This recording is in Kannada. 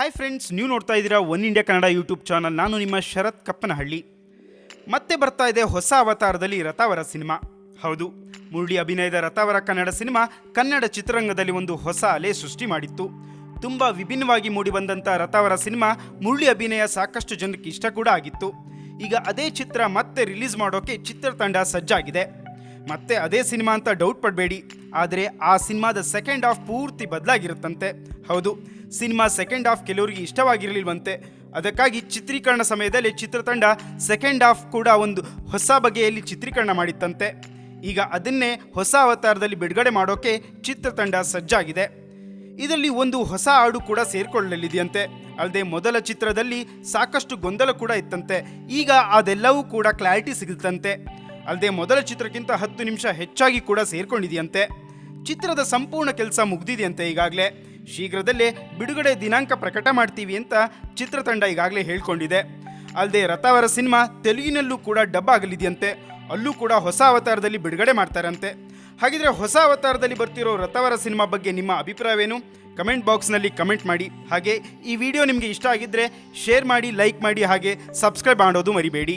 ಹಾಯ್ ಫ್ರೆಂಡ್ಸ್ ನೀವು ನೋಡ್ತಾ ಇದ್ದೀರಾ one India Kannada YouTube channel ನಾನು ನಿಮ್ಮ ಶರತ್ ಕಪ್ಪನಹಳ್ಳಿ. ಮತ್ತೆ ಬರ್ತಾ ಇದೆ ಹೊಸ ಅವತಾರದಲ್ಲಿ ರಥಾವರ ಸಿನಿಮಾ. ಹೌದು ಮುರುಳಿ ಅಭಿನಯದ ರಥಾವರ ಕನ್ನಡ ಸಿನಿಮಾ ಕನ್ನಡ ಚಿತ್ರರಂಗದಲ್ಲಿ ಒಂದು ಹೊಸ ಅಲೆ ಸೃಷ್ಟಿ ಮಾಡಿತ್ತು. ತುಂಬ ವಿಭಿನ್ನವಾಗಿ ಮೂಡಿಬಂದಂಥ ರಥಾವರ ಸಿನಿಮಾ ಮುರುಳಿ ಅಭಿನಯ ಸಾಕಷ್ಟು ಜನಕ್ಕೆ ಇಷ್ಟ ಕೂಡ ಆಗಿತ್ತು. ಈಗ ಅದೇ ಚಿತ್ರ ಮತ್ತೆ ರಿಲೀಸ್ ಮಾಡೋಕೆ ಚಿತ್ರತಂಡ ಸಜ್ಜಾಗಿದೆ. ಮತ್ತೆ ಅದೇ ಸಿನಿಮಾ ಅಂತ ಡೌಟ್ ಪಡಬೇಡಿ. ಆದರೆ ಆ ಸಿನಿಮಾದ ಸೆಕೆಂಡ್ ಹಾಫ್ ಪೂರ್ತಿ ಬದಲಾಗಿರುತ್ತಂತೆ. ಹೌದು ಸಿನಿಮಾ ಸೆಕೆಂಡ್ ಹಾಫ್ ಕೆಲವರಿಗೆ ಇಷ್ಟವಾಗಿರಲಿಲ್ವಂತೆ. ಅದಕ್ಕಾಗಿ ಚಿತ್ರೀಕರಣ ಸಮಯದಲ್ಲಿ ಚಿತ್ರತಂಡ ಸೆಕೆಂಡ್ ಹಾಫ್ ಕೂಡ ಒಂದು ಹೊಸ ಬಗೆಯಲ್ಲಿ ಚಿತ್ರೀಕರಣ ಮಾಡಿತ್ತಂತೆ. ಈಗ ಅದನ್ನೇ ಹೊಸ ಅವತಾರದಲ್ಲಿ ಬಿಡುಗಡೆ ಮಾಡೋಕೆ ಚಿತ್ರತಂಡ ಸಜ್ಜಾಗಿದೆ. ಇದರಲ್ಲಿ ಒಂದು ಹೊಸ ಹಾಡು ಕೂಡ ಸೇರಿಕೊಳ್ಳಲಿದೆಯಂತೆ. ಅಲ್ಲದೆ ಮೊದಲ ಚಿತ್ರದಲ್ಲಿ ಸಾಕಷ್ಟು ಗೊಂದಲ ಕೂಡ ಇತ್ತಂತೆ. ಈಗ ಅದೆಲ್ಲವೂ ಕೂಡ ಕ್ಲಾರಿಟಿ ಸಿಗುತ್ತಂತೆ. ಅಲ್ಲದೆ ಮೊದಲ ಚಿತ್ರಕ್ಕಿಂತ ಹತ್ತು ನಿಮಿಷ ಹೆಚ್ಚಾಗಿ ಕೂಡ ಸೇರಿಕೊಂಡಿದೆಯಂತೆ. ಚಿತ್ರದ ಸಂಪೂರ್ಣ ಕೆಲಸ ಮುಗ್ದಿದೆಯಂತೆ ಈಗಾಗಲೇ. ಶೀಘ್ರದಲ್ಲೇ ಬಿಡುಗಡೆ ದಿನಾಂಕ ಪ್ರಕಟ ಮಾಡ್ತೀವಿ ಅಂತ ಚಿತ್ರತಂಡ ಈಗಾಗಲೇ ಹೇಳ್ಕೊಂಡಿದೆ. ಅಲ್ಲದೆ ರಥಾವರ ಸಿನಿಮಾ ತೆಲುಗಿನಲ್ಲೂ ಕೂಡ ಡಬ್ ಆಗಲಿದೆಯಂತೆ. ಅಲ್ಲೂ ಕೂಡ ಹೊಸ ಅವತಾರದಲ್ಲಿ ಬಿಡುಗಡೆ ಮಾಡ್ತಾರಂತೆ. ಹಾಗಿದ್ರೆ ಹೊಸ ಅವತಾರದಲ್ಲಿ ಬರ್ತಿರೋ ರಥವರ ಸಿನಿಮಾ ಬಗ್ಗೆ ನಿಮ್ಮ ಅಭಿಪ್ರಾಯವೇನು? ಕಮೆಂಟ್ ಬಾಕ್ಸ್ನಲ್ಲಿ ಕಮೆಂಟ್ ಮಾಡಿ. ಹಾಗೆ ಈ ವಿಡಿಯೋ ನಿಮಗೆ ಇಷ್ಟ ಆಗಿದ್ದರೆ ಶೇರ್ ಮಾಡಿ, ಲೈಕ್ ಮಾಡಿ, ಹಾಗೆ ಸಬ್ಸ್ಕ್ರೈಬ್ ಮಾಡೋದು ಮರಿಬೇಡಿ.